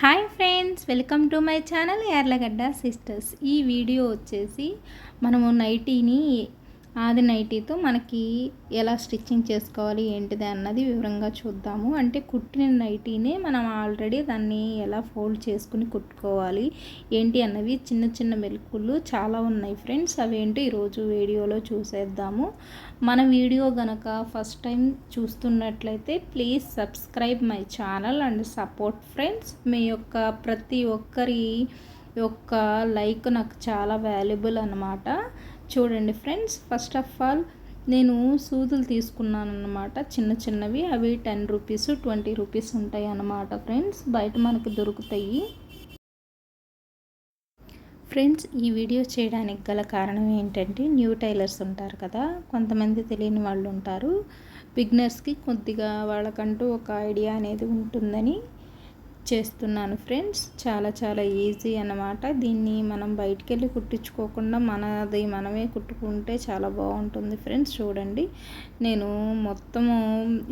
Hi friends welcome to my channel Yarlagadda sisters. ఈ video వచ్చేసి మనము నైటీని ఆది నైటీతో మనకి ఎలా స్టిచ్చింగ్ చేసుకోవాలి ఏంటిది అన్నది వివరంగా చూద్దాము. అంటే కుట్టిన నైటీనే మనం ఆల్రెడీ దాన్ని ఎలా ఫోల్డ్ చేసుకుని కుట్టుకోవాలి ఏంటి అన్నవి చిన్న చిన్న మెలకులు చాలా ఉన్నాయి ఫ్రెండ్స్. అవేంటి ఈరోజు వీడియోలో చూసేద్దాము. మన వీడియో గనక ఫస్ట్ టైం చూస్తున్నట్లయితే please subscribe my channel and support friends. మీ యొక్క ప్రతి ఒక్కరి యొక్క లైక్ నాకు చాలా వాల్యుబుల్ అనమాట చూడండి ఫ్రెండ్స్ ఫస్ట్ ఆఫ్ ఆల్ నేను సూదులు తీసుకున్నాను అన్నమాట చిన్న చిన్నవి అవి టెన్ రూపీస్ ట్వంటీ రూపీస్ ఉంటాయి అన్నమాట ఫ్రెండ్స్ బయట మనకు దొరుకుతాయి. ఫ్రెండ్స్ ఈ వీడియో చేయడానికి గల కారణం ఏంటంటే న్యూ టైలర్స్ ఉంటారు కదా కొంతమంది తెలియని వాళ్ళు ఉంటారు. బిగ్నర్స్కి కొద్దిగా వాళ్ళకంటూ ఒక ఐడియా అనేది ఉంటుందని చేస్తున్నాను ఫ్రెండ్స్. చాలా చాలా ఈజీ అన్నమాట. దీన్ని మనం బయటికి వెళ్ళి కుట్టించుకోకుండా మనది మనమే కుట్టుకుంటే చాలా బాగుంటుంది ఫ్రెండ్స్. చూడండి. నేను మొత్తము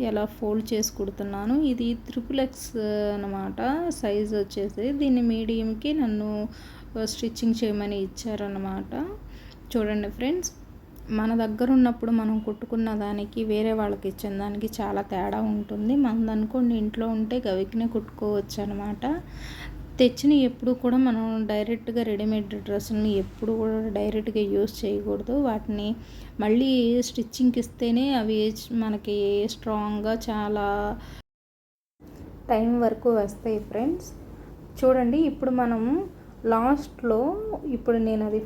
ఎలా ఫోల్డ్ చేసి కుడుతున్నాను. ఇది త్రిపుల్ ఎక్స్ అనమాట సైజ్ వచ్చేసి దీన్ని మీడియంకి నన్ను స్టిచ్చింగ్ చేయమని ఇచ్చారనమాట చూడండి ఫ్రెండ్స్. మన దగ్గర ఉన్నప్పుడు మనం కుట్టుకున్న దానికి వేరే వాళ్ళకి ఇచ్చిన దానికి చాలా తేడా ఉంటుంది. మనది అనుకోండి ఇంట్లో ఉంటే గవికినే కుట్టుకోవచ్చు అనమాట తెచ్చిన ఎప్పుడు కూడా మనం డైరెక్ట్గా రెడీమేడ్ డ్రెస్సులను ఎప్పుడు కూడా డైరెక్ట్గా యూస్ చేయకూడదు. వాటిని మళ్ళీ స్టిచ్చింగ్కి ఇస్తేనే అవి మనకి స్ట్రాంగ్గా చాలా టైం వరకు వస్తాయి ఫ్రెండ్స్. చూడండి ఇప్పుడు మనం లాస్ట్లో ఇప్పుడు నేను అది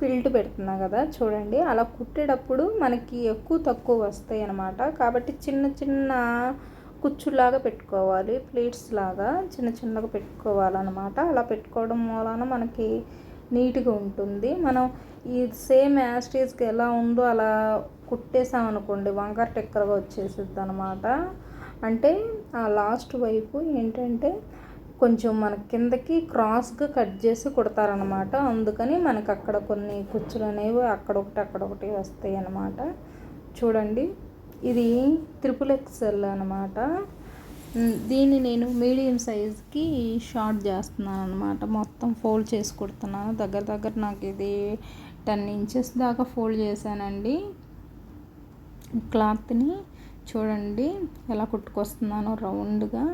పిల్ట్ పెడుతున్నా కదా చూడండి. అలా కుట్టేటప్పుడు మనకి ఎక్కువ తక్కువ వస్తాయి అన్నమాట. కాబట్టి చిన్న చిన్న కుచ్చులాగా పెట్టుకోవాలి ప్లేట్స్ లాగా చిన్న చిన్నగా పెట్టుకోవాలన్నమాట. అలా పెట్టుకోవడం వలన మనకి నీట్గా ఉంటుంది. మనం ఈ సేమ్ యాస్టేజ్కి ఎలా ఉందో అలా కుట్టేసామనుకోండి వంకర టెక్కరగా వచ్చేసిద్ది అనమాట అంటే ఆ లాస్ట్ వైపు ఏంటంటే కొంచెం మన కిందకి క్రాస్గా కట్ చేసి కుడతారనమాట అందుకని మనకు అక్కడ కొన్ని కుచ్చులు అనేవి అక్కడొకటి అక్కడొకటి వస్తాయి అన్నమాట. చూడండి. ఇది త్రిపుల్ ఎక్స్ఎల్ అనమాట దీన్ని నేను మీడియం సైజ్కి షార్ట్ చేస్తున్నాను అనమాట మొత్తం ఫోల్డ్ చేసి కుడుతున్నాను. దగ్గర దగ్గర నాకు ఇది టెన్ ఇంచెస్ దాకా ఫోల్డ్ చేశానండి. క్లాత్ని చూడండి. ఎలా కుట్టుకొస్తున్నానో రౌండ్గా.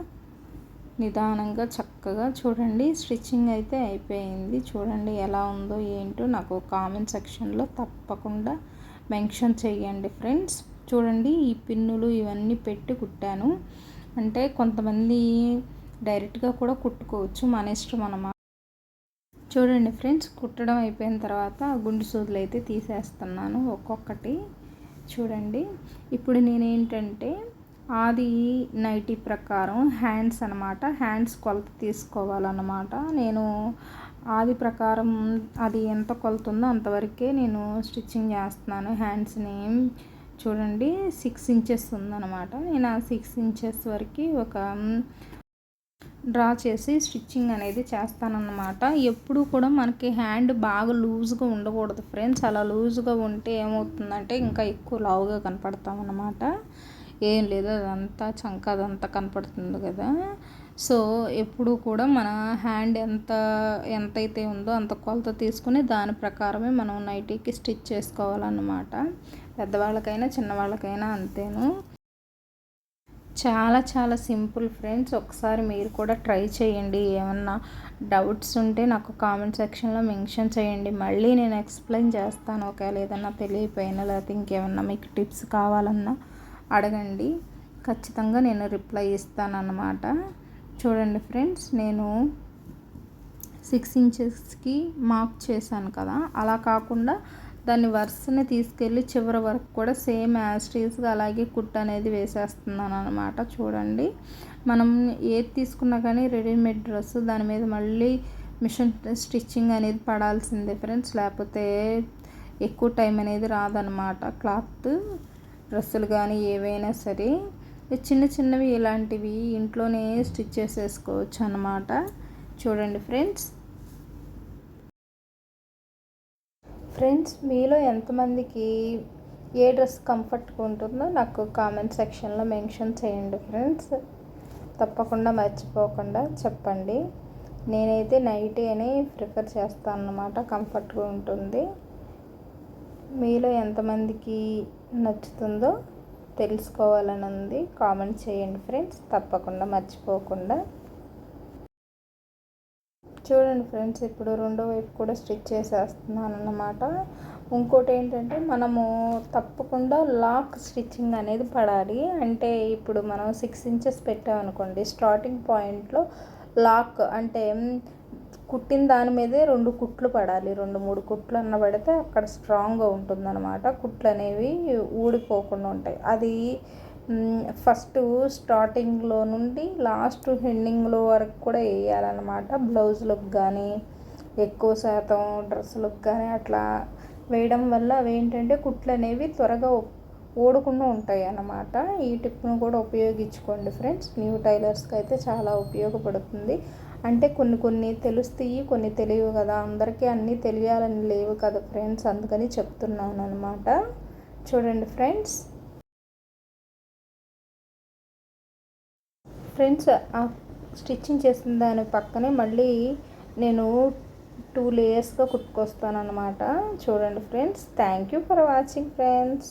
నిదానంగా చక్కగా చూడండి. స్టిచ్చింగ్ అయితే అయిపోయింది. చూడండి ఎలా ఉందో ఏంటో నాకు కామెంట్ సెక్షన్లో తప్పకుండా మెన్షన్ చేయండి ఫ్రెండ్స్. చూడండి ఈ పిన్నులు ఇవన్నీ పెట్టి కుట్టాను. అంటే కొంతమంది డైరెక్ట్గా కూడా కుట్టుకోవచ్చు మన ఇష్టం అన్నమాట. చూడండి ఫ్రెండ్స్ కుట్టడం అయిపోయిన తర్వాత గుండు సూదులు అయితే తీసేస్తున్నాను ఒక్కొక్కటి. చూడండి. ఇప్పుడు నేనేంటంటే అది నైటీ ప్రకారం హ్యాండ్స్ అనమాట హ్యాండ్స్ కొలత తీసుకోవాలన్నమాట. నేను ఆది ప్రకారం అది ఎంత కొలత ఉందో అంతవరకే నేను స్టిచ్చింగ్ చేస్తున్నాను. హ్యాండ్స్ని చూడండి సిక్స్ ఇంచెస్ ఉందన్నమాట. నేను ఆ సిక్స్ ఇంచెస్ వరకు ఒక డ్రా చేసి స్టిచ్చింగ్ అనేది చేస్తానన్నమాట. ఎప్పుడు కూడా మనకి హ్యాండ్ బాగా లూజ్గా ఉండకూడదు ఫ్రెండ్స్. అలా లూజ్గా ఉంటే ఏమవుతుందంటే ఇంకా ఎక్కువ లావుగా కనపడతామన్నమాట. ఏం లేదు అదంతా చంక అదంతా కనపడుతుంది కదా. సో ఎప్పుడు కూడా మన హ్యాండ్ ఎంత ఎంతైతే ఉందో అంత కొలత తీసుకుని దాని ప్రకారమే మనం నైటీకి స్టిచ్ చేసుకోవాలన్నమాట. పెద్దవాళ్ళకైనా చిన్నవాళ్ళకైనా అంతేను. చాలా చాలా సింపుల్ ఫ్రెండ్స్. ఒకసారి మీరు కూడా ట్రై చేయండి. ఏమన్నా డౌట్స్ ఉంటే నాకు కామెంట్ సెక్షన్లో మెన్షన్ చేయండి. మళ్ళీ నేను ఎక్స్ప్లెయిన్ చేస్తాను. ఒకవేళ ఏదన్నా తెలియపోయినా లేకపోతే ఇంకేమన్నా మీకు టిప్స్ కావాలన్నా. అడగండి. ఖచ్చితంగా నేను రిప్లై ఇస్తానన్నమాట. చూడండి ఫ్రెండ్స్ నేను సిక్స్ ఇంచెస్కి మార్క్ చేశాను కదా. అలా కాకుండా దాన్ని వరుసని తీసుకెళ్ళి చివరి వరకు కూడా సేమ్ యాస్టీస్గా అలాగే కుట్ అనేది వేసేస్తున్నాను అనమాట చూడండి. మనం ఏది తీసుకున్నా కానీ రెడీమేడ్ డ్రెస్ దాని మీద మళ్ళీ మిషన్ స్టిచ్చింగ్ అనేది పడాల్సిందే ఫ్రెండ్స్. లేకపోతే ఎక్కువ టైం అనేది రాదనమాట క్లాత్. డ్రెస్సులు కానీ ఏవైనా సరే చిన్న చిన్నవి ఇలాంటివి ఇంట్లోనే స్టిచ్ చేసేసుకోవచ్చు అన్నమాట. చూడండి ఫ్రెండ్స్. ఫ్రెండ్స్ మీలో ఎంతమందికి ఏ డ్రెస్ కంఫర్ట్గా ఉంటుందో నాకు కామెంట్ సెక్షన్లో మెన్షన్ చేయండి ఫ్రెండ్స్. తప్పకుండా మర్చిపోకుండా చెప్పండి. నేనైతే నైటీ అని ప్రిఫర్ చేస్తాను అన్నమాట కంఫర్ట్గా ఉంటుంది. మీలో ఎంతమందికి నచ్చుతుందో తెలుసుకోవాలని ఉంది కామెంట్ చేయండి ఫ్రెండ్స్. తప్పకుండా మర్చిపోకుండా. చూడండి ఫ్రెండ్స్ ఇప్పుడు రెండో వైపు కూడా స్టిచ్ చేసేస్తున్నాను అన్నమాట ఇంకోటి ఏంటంటే మనము తప్పకుండా లాక్ స్టిచ్చింగ్ అనేది పడాలి. అంటే ఇప్పుడు మనం సిక్స్ ఇంచెస్ పెట్టామనుకోండి స్టార్టింగ్ పాయింట్లో లాక్ అంటే కుట్టిన దాని మీదే రెండు కుట్లు పడాలి. రెండు మూడు కుట్లు అన్న పడితే అక్కడ స్ట్రాంగ్గా ఉంటుందన్నమాట. కుట్లు అనేవి ఊడిపోకుండా ఉంటాయి. అది ఫస్ట్ స్టార్టింగ్లో నుండి లాస్ట్ హెండింగ్లో వరకు కూడా వేయాలన్నమాట. బ్లౌజులకు కానీ ఎక్కువ శాతం డ్రెస్సులకు కానీ అట్లా వేయడం వల్ల అవి ఏంటంటే కుట్లు అనేవి త్వరగా ఓడకుండా ఉంటాయి అన్నమాట ఈ టిప్ను కూడా ఉపయోగించుకోండి ఫ్రెండ్స్. న్యూ టైలర్స్కి అయితే చాలా ఉపయోగపడుతుంది. అంటే కొన్ని కొన్ని తెలుస్తాయి కొన్ని తెలియవు కదా. అందరికీ అన్నీ తెలియాలని లేవు కదా ఫ్రెండ్స్. అందుకని చెప్తున్నాను అనమాట చూడండి ఫ్రెండ్స్. ఫ్రెండ్స్ ఆ స్టిచ్చింగ్ చేసిన దాని పక్కనే మళ్ళీ నేను టూ లేయర్స్గా కుట్టుకొస్తాను అనమాట చూడండి friends. Thank you for watching friends.